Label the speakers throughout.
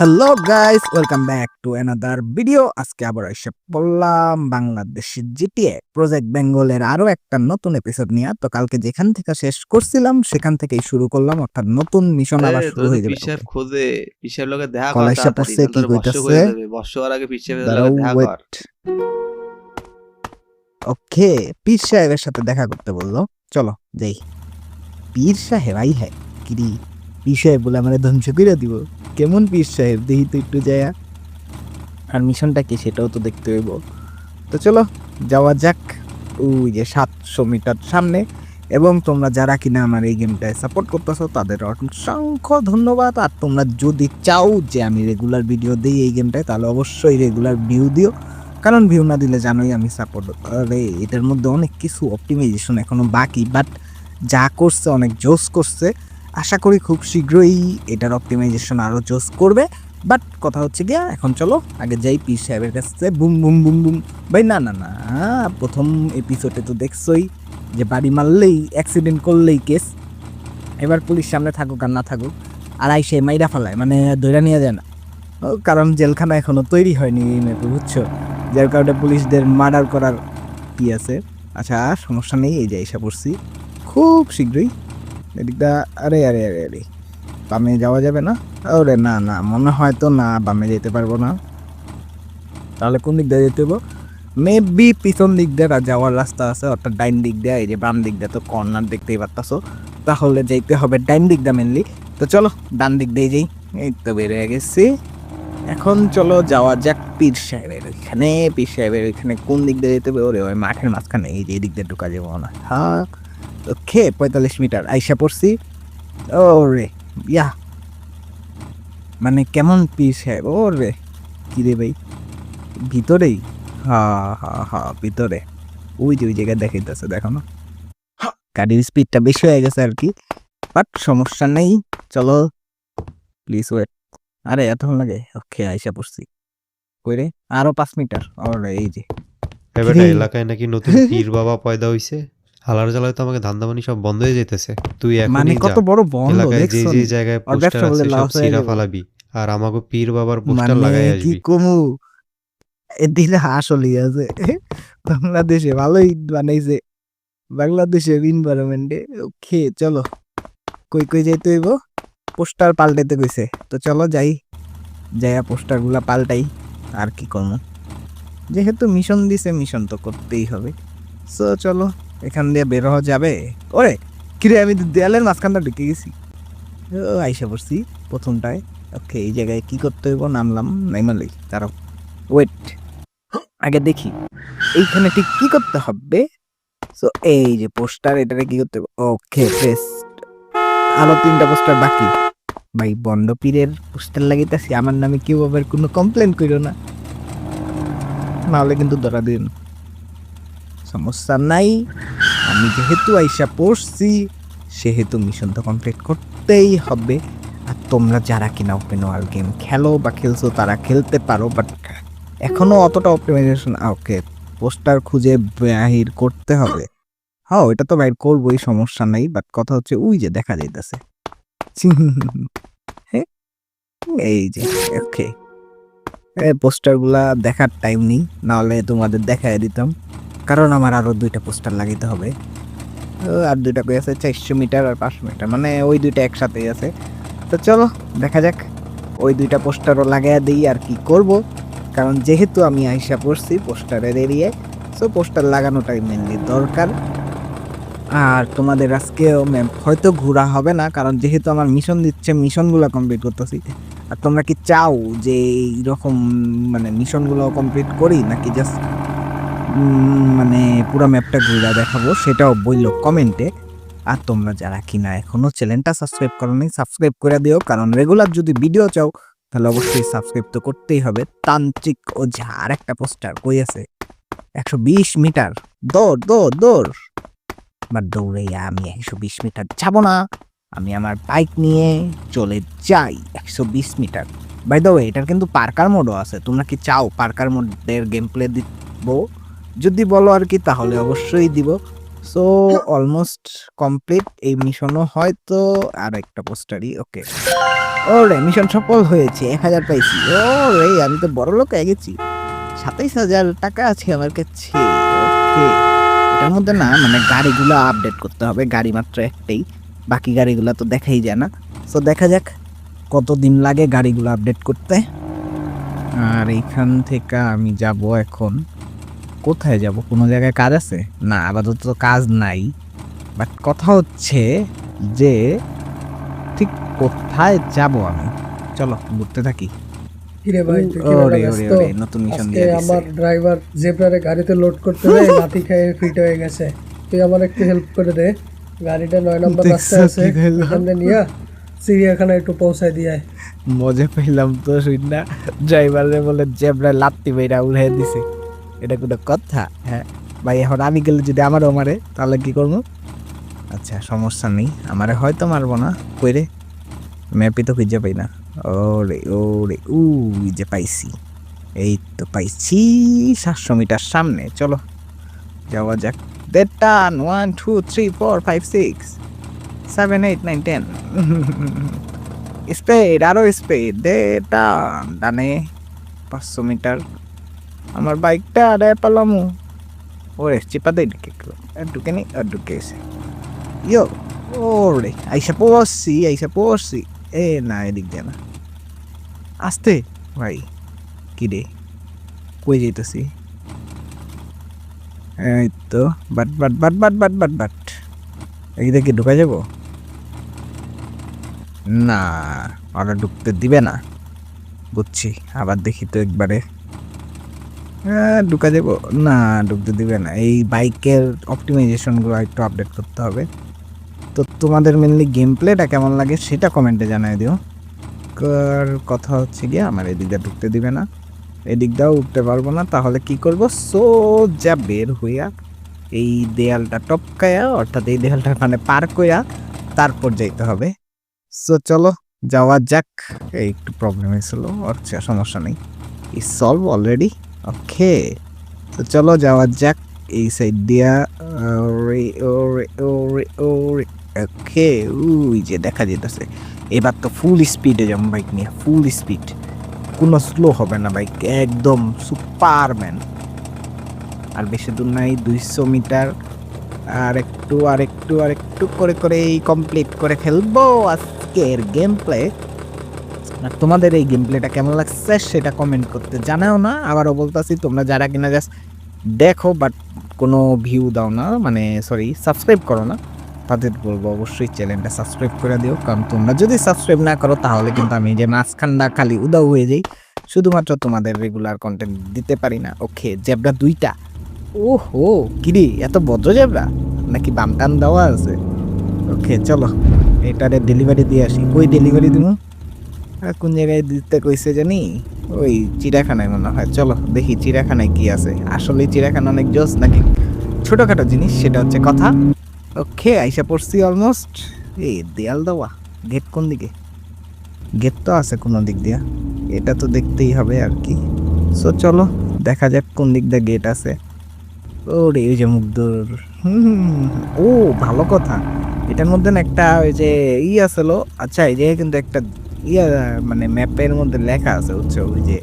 Speaker 1: Hello guys welcome back to another video আজকে আবার এসে বললাম বাংলাদেশের জিটিএ প্রজেক্ট বেঙ্গলের আরও একটা নতুন এপিসোড নিয়ে। তো কালকে যেখান থেকে শেষ করছিলাম সেখান থেকেই শুরু করলাম। অর্থাৎ নতুন মিশন আবার শুরু হয়ে যাবে।
Speaker 2: খোঁজে লগে দেখা কর
Speaker 1: কলাইসা পড়ছে, কি কইতাছে?
Speaker 2: আগে পিসাবের লগে দেখা কর।
Speaker 1: ওকে পীর সাহেবের সাথে দেখা করতে বলল। চলো যাই। পীর সাহেব আই হ্যাঁ কিরি? পীর সাহেব বলে আমার ধ্বংস করে দিব। কেমন পীর সাহেব? দেখি তো একটু যায়া আর মিশনটা কি সেটাও তো দেখতে হইব। তো চলো, যাওয়া যাক ওই যে সাতশো মিটার সামনে। এবং তোমরা যারা কিনা আমার এই গেমটায় সাপোর্ট করতেছো, তাদের অসংখ্য ধন্যবাদ। আর তোমরা যদি চাও যে আমি রেগুলার ভিডিও দিই এই গেমটায় তাহলে অবশ্যই রেগুলার ভিউ দিও। কারণ ভিউ না দিলে জানোই আমি সাপোর্ট আরে, এটার মধ্যে অনেক কিছু অপটিমাইজেশন এখনও বাকি। বাট যা করছে, অনেক জোস করছে। আশা করি খুব শীঘ্রই এটার অপটিমাইজেশন আরও চোজ করবে। বাট কথা হচ্ছে গিয়া, এখন চলো, আগে যাই পীর সাহেবের কাছে বুম বুম বুম বুম। ভাই, না না না, প্রথম এপিসোডে তো দেখছোই যে বাড়ি মারলেই অ্যাক্সিডেন্ট করলেই কেস এবার পুলিশ সামনে থাকুক আর না থাকুক, আর আইসে মাইরা ফেলায় মানে দৈরা নিয়ে যায় না। কারণ জেলখানা এখনও তৈরি হয়নি এই ম্যাপে, বুঝছ? যার কারণে পুলিশদের মার্ডার করার কি আছে? আচ্ছা সমস্যা নেই, এই যে এসে পড়ছি। খুব শীঘ্রই এদিকটা, আরে আরে আরে আরে। বামে যাওয়া যাবে না? ওরে, না না, মনে হয় তো না, বামে যেতে পারব না। তাহলে কোন দিক দিয়ে যেতে হব মেবি পিছন দিক দিয়ে যাওয়ার রাস্তা আছে, অর্থাৎ ডাইন দিক দিয়ে, এই যে বাম দিক দিয়ে তো কর্নার দেখতেই পারতাছো। তাহলে যেতে হবে ডাইন দিক দিয়ে মেনলি তো চলো, ডান দিক দিয়ে যাই। এই তো বেরিয়ে গেছি। এখন চলো যাওয়া যাক পীর সাহেবের ওইখানে। পীর সাহেবের ওইখানে কোন দিক দিয়ে যেতে হবে? ওরে, ওই মাঠের মাঝখানে। এই যে এই দিক দিয়ে ঢুকা যাব না হ্যাঁ। ওকে পঁয়তাল্লিশ মিটার আইসা পড়ছি। ও রে ইয়া। মানে কেমন পিস সাহেব ও রে কি রে ভাই ভিতরেই? হা হা হা ভিতরে। ওই যে ওই জায়গায় দেখাইতেছে দেখো না। গাড়ির স্পিডটা বেশি হয়ে গেছে আর কি। বাট সমস্যা নেই চলো। প্লিজ ওয়েট আরে এতক্ষণ লাগে ওকে আইসা পড়ছি। কই রে? আরও পাঁচ মিটার। ওরে এই যে।
Speaker 3: এলাকায় নাকি নতুন পীর বাবা পয়দা হইছে। হালার জ্বালায় তো আমাকে ধান্দামানি সব বন্ধ হয়ে যাইতেছে। তুই
Speaker 1: এখন
Speaker 3: মানে
Speaker 1: কত বড় বন্ধ
Speaker 3: যে যে জায়গায় পোস্টার আছে সব সিরা ফালাবি। আর আমাকে পীর বাবার পোস্টার
Speaker 1: মানে
Speaker 3: লাগাই
Speaker 1: কি কমু? এ দিলে আসলেই আছে। বাংলাদেশে ভালোই বানাইছে বাংলাদেশের এনভায়রনমেন্টে ওকে চলো। কই কই যাইতে হইব? পোস্টার পাল্টাইতে কইছে। তো চলো যাই। যাইয়া পোস্টারগুলা পাল্টাই আর কি করব যেহেতু মিশন দিছে মিশন তো করতেই হবে। সো চলো। এখান দিয়ে বের হওয়া যাবে? ওরে, কিরে, আমি দেয়ালের মাঝখানটা ঢুকে গেছি। ও, আইসা পড়ছি প্রথমটায়। ওকে, এই জায়গায় কি করতে হইব? নামলাম নাইমালি দাঁড়াও। ওয়েট আগে দেখি। এইখানে ঠিক কি করতে হবে? সো এই যে পোস্টার, এটারে কি করতে হবে ওকে প্রেস আরও তিনটা পোস্টার বাকি। ভাই, বন্ড পীরের পোস্টার লাগাইতেছি আমার নামে কেউ আবার কোনো কমপ্লেন করো না। নাহলে কিন্তু ধরা দিন সমস্যা নাই। আমি যেহেতু আইসা পড়ছি, সেহেতু মিশন তো কমপ্লিট করতেই হবে। আর তোমরা যারা কিনা ওপেন ওয়ার্ল্ড গেম খেলো বা খেলছো, তারা খেলতে পারো বাট এখনও অতটা অপটিমাইজেশন ওকে পোস্টার খুঁজে বাহির করতে হবে। হ্যাঁ ওইটা তো বাইর করবোই, সমস্যা নাই বাট কথা হচ্ছে ওই যে দেখা যাইতেছে। হ্যাঁ? এই যে ওকে পোস্টারগুলা দেখার টাইম নেই, নাহলে তোমাদের দেখাই দিতাম। কারণ আমার আরও দুইটা পোস্টার লাগাইতে হবে। আর দুইটা কই আছে? চারশো মিটার আর পাঁচশো মিটার মানে ওই দুইটা একসাথেই আছে। তো চলো, দেখা যাক। ওই দুইটা পোস্টারও লাগাইয়া দিই আর কি করব। কারণ যেহেতু আমি আইসা পড়ছি পোস্টারের এরিয়ায় সো পোস্টার লাগানোটাই মেনলি দরকার। আর তোমাদের আজকেও ম্যাম হয়তো ঘোরা হবে না, কারণ যেহেতু আমার মিশন দিচ্ছে মিশনগুলো কমপ্লিট করতেছি। আর তোমরা কি চাও যে এইরকম মানে মিশনগুলো কমপ্লিট করি, নাকি জাস্ট মানে পুরো ম্যাপটা ঘুরে দেখাবো, সেটাও বলল কমেন্টে আর তোমরা যারা কিনা এখনও চ্যানেলটা সাবস্ক্রাইব করো নি সাবস্ক্রাইব করে দিও, কারণ রেগুলার যদি ভিডিও চাও, তাহলে অবশ্যই সাবস্ক্রাইব তো করতেই হবে। তান্ত্রিক ও ঝাড়, একটা পোস্টার কই আছে? একশো বিশ মিটার। দৌড় দৌড় দৌড়। বা দৌড়ে আমি একশো বিশ মিটার যাব না। আমি আমার বাইক নিয়ে চলে যাই একশো বিশ মিটার। বাই দ্য এটার কিন্তু পার্কার মোডও আছে। তোমরা কি চাও পার্কার মোডের গেম প্লে দিব? যদি বলো আর কি, তাহলে অবশ্যই দিব। সো অলমোস্ট কমপ্লিট এই মিশনও হয়তো আর একটা পোস্টারই ওকে ওরে মিশন সফল হয়েছে, এক হাজার পাইছি। ও রে আমি তো বড় লোক হয়ে গেছি। সাতাইশ হাজার টাকা আছে আমার কাছে এটার মধ্যে না মানে গাড়িগুলো আপডেট করতে হবে, গাড়ি মাত্র একটাই। বাকি গাড়িগুলো তো দেখাই যায় না। সো দেখা যাক কত দিন লাগে গাড়িগুলো আপডেট করতে। আর এইখান থেকে আমি যাব এখন। কোথায় যাব? কোনো জায়গায় কাজ আছে? না আপাতত তো কাজ নাই। বাট কথা হচ্ছে যে ঠিক কোথায় যাব আমি? চলো ঘুরতে থাকি।
Speaker 4: আমার ড্রাইভার জেব্রারে গাড়িতে লোড করতে দেয় লাথি খেয়ে ফিট হয়ে গেছে। তুই আমার একটু হেল্প করে দে। গাড়িটা নয় নম্বর রাস্তায় আছে? এখান নিয়ে চিড়িয়াখানা একটু পৌঁছায় দিয়ে
Speaker 1: মজা পেলাম তো ড্রাইভারে বলে জেবরা লাত্তি বাইরা উড়ে দিছে। এটা কোনো কথা হ্যাঁ। ভাই, এখন আমি গেলে যদি আমারও মারে, তাহলে কি করব? আচ্ছা সমস্যা নেই। আমারে হয়তো মারবো না। কইরে ম্যাপে তো খুঁজে পাই না। ওরে ওরে, উই যে পাইছি। এই তো পাইছি সাতশো মিটার সামনে। চলো, যাওয়া যাক। দেড় টান one two three four five six seven eight nine ten spade আরও স্পেড দে টান ডানে পাঁচশো মিটার। আমার বাইকটা আরে পালামু ওরে, চিপা দেই ঢুকে গেল আর ঢুকে নি আর ঢুকে এসে ইয়ো, ওরে, আইসা পড়ছি আইসা পড়ছি। এ না, এদিক দিয়ে না। আসতে, ভাই, কি রে? কই যাইতেছি? এই তো, but but but but but but but. এই দেখে ঢুকা যাব? না ওরা ঢুকতে দিবে না। বুঝছি, আবার দেখি তো একবারে। ঢুকা যাব না, ঢুকতে দিবে না। এই বাইকের অপটিমাইজেশনগুলো একটু আপডেট করতে হবে। তো তোমাদের মেনলি গেম প্লেটা কেমন লাগে সেটা কমেন্টে জানাই দিও। কথা হচ্ছে গিয়ে, আমার এদিকটা ঢুকতে দিবে না। এদিকটাও উঠতে পারব না। তাহলে কি করব? সো, যা বের হইয়া, এই দেয়ালটা টপকায়া অর্থাৎ এই দেয়ালটা মানে পার কইয়া তারপর যাইতে হবে। সো, চলো, যাওয়া যাক। এই একটু প্রবলেম হয়েছিল আচ্ছা সমস্যা নেই। ই সলভ অলরেডি ওকে তো চলো যাওয়া যাক এই সাইড দিয়া। ওরে ওরে ওরে ওরে। ওকে উই যে দেখা যেতেছে। এবার তো ফুল স্পিডে যাব বাইক নিয়ে ফুল স্পিড কোনো স্লো হবে না বাইক একদম সুপারম্যান আর বেশি দূর নাই, দুইশো মিটার। আর একটু আর একটু আর একটু করে করে এই কমপ্লিট করে খেলব আজকের গেম প্লে আর তোমাদের এই গেম প্লেটা কেমন লাগছে সেটা কমেন্ট করতে জানাও না। আবারও বলতেছি, তোমরা যারা কিনা জাস্ট দেখো বাট কোনো ভিউ দাও না মানে সরি সাবস্ক্রাইব করো না, তাদের বলব অবশ্যই চ্যানেলটা সাবস্ক্রাইব করে দিও। কারণ তোমরা যদি সাবস্ক্রাইব না করো, তাহলে কিন্তু আমি যে মাঝখানটা খালি উদাও হয়ে যাই। শুধুমাত্র তোমাদের রেগুলার কন্টেন্ট দিতে পারি না। ওকে, জেবরা দুইটা। ও হো কিরি, এত বজ্র জেবরা? নাকি বাম টান দেওয়া আছে? ওকে, চলো, এটারে ডেলিভারি দিয়ে আসি। কই ডেলিভারি দিব আর কোন জায়গায় দিতে কইছে জানি? ওই চিড়াখানায় মনে হয়। চলো, দেখি চিড়াখানায় কি আছে। আসলে চিড়াখানা অনেক জোস নাকি? ছোটখাটো জিনিস, সেটা হচ্ছে কথা। ওকে, আইসা পড়ছি অলমোস্ট। এই দেয়াল দেওয়া, গেট কোন দিকে? গেট তো আছে কোনো দিক দিয়া। এটা তো দেখতেই হবে আর কি। সো চলো, দেখা যাক কোন দিক দিয়ে গেট আছে। ওরে, ওই যে মুগ্ধর। ও, ভালো কথা। এটার মধ্যে একটা ওই যে ই আসলো আচ্ছা এই যে কিন্তু একটা ইয়া মানে ম্যাপের মধ্যে লেখা আছে হচ্ছে ওই যে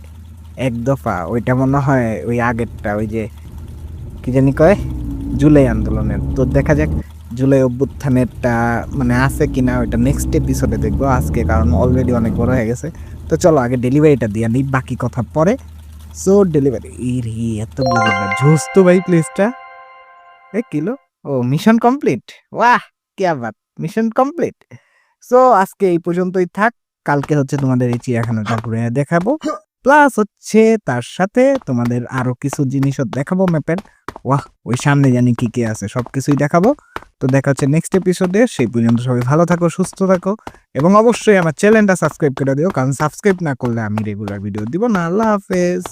Speaker 1: এক দফা, ওইটা মনে হয় ওই আগেরটা, ওই যে কি জানি কয়? জুলাই আন্দোলনের। তো দেখা যাক জুলাই অভ্যুত্থানেরটা মানে আছে কিনা, ওইটা নেক্সট এপিসোডে দেখব আজকে, কারণ অলরেডি অনেক বড় হয়ে গেছে। তো চলো, আগে ডেলিভারিটা দিয়ে নিই, বাকি কথা পরে। সো ডেলিভারি রে এত ঝোস তো ভাই প্লেসটা এ কিলো ও মিশন কমপ্লিট ওয়াহ কে বাত মিশন কমপ্লিট সো আজকে এই পর্যন্তই থাক। কালকে হচ্ছে তোমাদের এই চিড়িয়াখানাটা ঘুরে দেখাবো। প্লাস হচ্ছে তার সাথে তোমাদের আরও কিছু জিনিসও দেখাবো ম্যাপের। ওয়াহ, ওই সামনে জানি কি কি আছে সব কিছুই দেখাবো। তো দেখা হচ্ছে নেক্সট এপিসোডে সেই পর্যন্ত সবাই ভালো থাকো, সুস্থ থাকো। এবং অবশ্যই আমার চ্যানেলটা সাবস্ক্রাইব করে দিও। কারণ সাবস্ক্রাইব না করলে আমি রেগুলার ভিডিও দিব না। আল্লাহ হাফেজ।